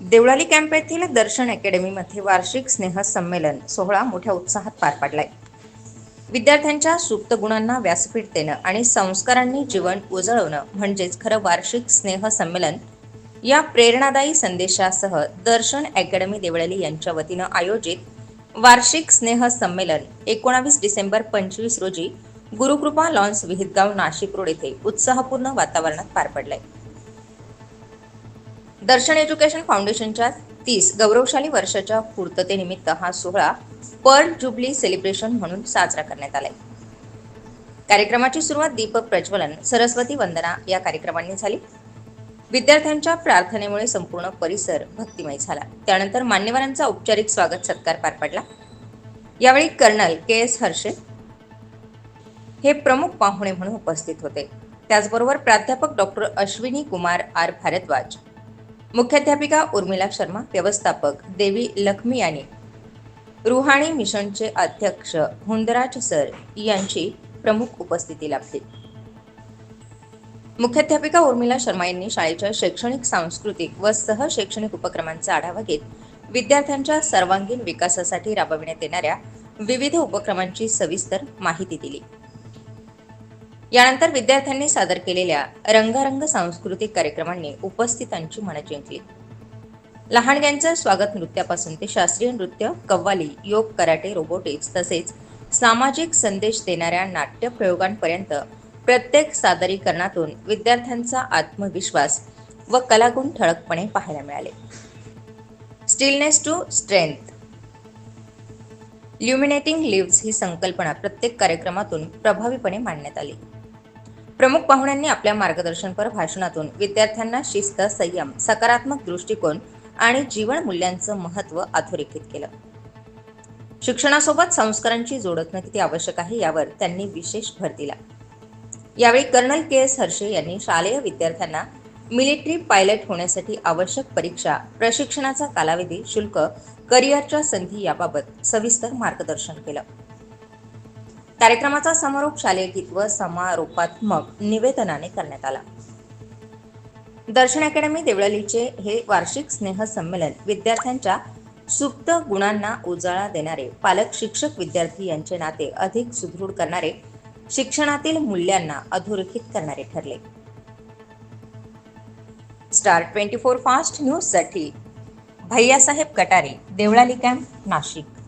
Deolali camp येथील दर्शन अकॅडमीमध्ये वार्षिक स्नेह संमेलन सोहळा मोठ्या उत्साहात पार पडलाय. विद्यार्थ्यांच्या सुप्त गुणांना व्यासपीठ देणं आणि संस्कारांनी जीवन उजळवणं म्हणजेच खरं वार्षिक स्नेह संमेलन या प्रेरणादायी संदेशासह दर्शन अकॅडमी देवळाली यांच्या वतीनं आयोजित वार्षिक स्नेह संमेलन एकोणावीस डिसेंबर पंचवीस रोजी गुरुकृपा लॉन्स विहितगाव नाशिक रोड येथे उत्साहपूर्ण वातावरणात पार पडलंय. दर्शन एज्युकेशन फाउंडेशनच्या तीस गौरवशाली वर्षाच्या पूर्ततेनिमित्त हा सोहळा पर्ल जुबली सेलिब्रेशन म्हणून साजरा करण्यात आलाय. कार्यक्रमाची सुरुवात दीपक प्रज्वलन सरस्वती वंदना या कार्यक्रमांनी झाली. विद्यार्थ्यांच्या प्रार्थनेमुळे संपूर्ण परिसर भक्तिमय झाला. त्यानंतर मान्यवरांचा औपचारिक स्वागत सत्कार पार पडला. यावेळी कर्नल के एस हर्षे हे प्रमुख पाहुणे म्हणून उपस्थित होते. त्याचबरोबर प्राध्यापक डॉक्टर अश्विनी कुमार आर भारद्वाज मुख्याध्यापिका उर्मिला शर्मा व्यवस्थापक देवी लखमियानी रुहाणी मिशनचे अध्यक्ष हुंदराज सर यांची प्रमुख उपस्थिती लाभली. मुख्याध्यापिका उर्मिला शर्मा यांनी शाळेच्या शैक्षणिक सांस्कृतिक व सह शैक्षणिक उपक्रमांचा आढावा घेत विद्यार्थ्यांच्या सर्वांगीण विकासासाठी राबविण्यात येणाऱ्या विविध उपक्रमांची सविस्तर माहिती दिली. यानंतर विद्यार्थ्यांनी सादर केलेल्या रंगारंग सांस्कृतिक कार्यक्रमांनी उपस्थितांची मनं जिंकली. लहानग्यांचं स्वागत नृत्यापासून ते शास्त्रीय नृत्य कव्वाली योग कराटे रोबोटिक्स तसेच सामाजिक संदेश देणाऱ्या नाट्य प्रयोगांपर्यंत प्रत्येक सादरीकरणातून विद्यार्थ्यांचा आत्मविश्वास व कलागुण ठळकपणे पाहायला मिळाले. Stillness to strength illuminating lives ही संकल्पना प्रत्येक कार्यक्रमातून प्रभावीपणे मांडण्यात आली. प्रमुख पाहुण्यांनी आपल्या मार्गदर्शनपर भाषणातून विद्यार्थ्यांना शिस्त संयम सकारात्मक दृष्टिकोन आणि जीवन मूल्यांचं महत्त्व अधोरेखित केलं. शिक्षणासोबत संस्कारांची जोड किती आवश्यक आहे यावर त्यांनी विशेष भर दिला. यावेळी कर्नल के एस हर्षे यांनी शालेय विद्यार्थ्यांना मिलिटरी पायलट होण्यासाठी आवश्यक परीक्षा प्रशिक्षणाचा कालावधी शुल्क करिअरच्या संधी याबाबत सविस्तर मार्गदर्शन केलं. कार्यक्रमाचा समारोप शालेय गीत व समारोपात्मक निवेदनाने करण्यात आला. दर्शन अकॅडमी देवळालीचे हे वार्षिक स्नेह संमेलन विद्यार्थ्यांच्या सुप्त गुणांना उजाळा देणारे पालक शिक्षक विद्यार्थी यांचे नाते अधिक सुदृढ करणारे शिक्षणातील मूल्यांना अधोरेखित करणारे ठरले. स्टार ट्वेंटी फोर फास्ट न्यूजसाठी भैयासाहेब कटारे देवळाली कॅम्प नाशिक.